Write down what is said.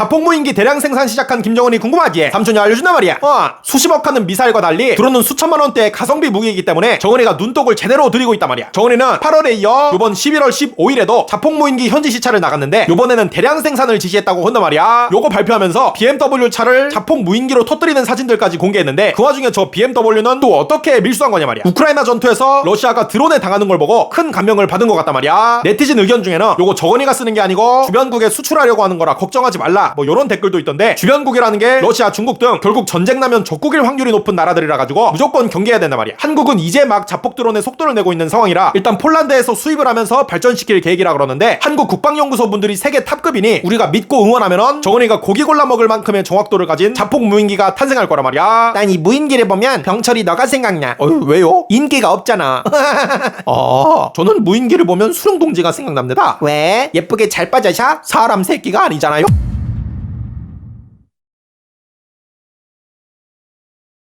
자폭무인기 대량 생산 시작한 김정은이 궁금하지? 삼촌이 알려준단 말이야. 어, 수십억 하는 미사일과 달리 드론은 수천만 원대의 가성비 무기이기 때문에 정은이가 눈독을 제대로 들이고 있단 말이야. 정은이는 8월에 이어 이번 11월 15일에도 자폭무인기 현지 시찰을 나갔는데 요번에는 대량 생산을 지시했다고 한단 말이야. 요거 발표하면서 BMW 차를 자폭 무인기로 터뜨리는 사진들까지 공개했는데 그 와중에 저 BMW는 또 어떻게 밀수한 거냐 말이야. 우크라이나 전투에서 러시아가 드론에 당하는 걸 보고 큰 감명을 받은 것 같단 말이야. 네티즌 의견 중에는 요거 정은이가 쓰는 게 아니고 주변국에 수출하려고 하는 거라 걱정하지 말라 뭐 요런 댓글도 있던데 주변국이라는 게 러시아, 중국 등 결국 전쟁 나면 적국일 확률이 높은 나라들이라 가지고 무조건 경계해야 된단 말이야. 한국은 이제 막 자폭 드론의 속도를 내고 있는 상황이라 일단 폴란드에서 수입을 하면서 발전시킬 계획이라 그러는데 한국 국방연구소 분들이 세계 탑급이니 우리가 믿고 응원하면은 정은이가 고기 골라 먹을 만큼의 정확도를 가진 자폭 무인기가 탄생할 거란 말이야. 난 이 무인기를 보면 병철이 너가 생각나. 어휴 왜요? 인기가 없잖아. 아 저는 무인기를 보면 수령동지가 생각납니다. 왜? 예쁘게 잘 빠져샤? 사람 새끼가 아니잖아요.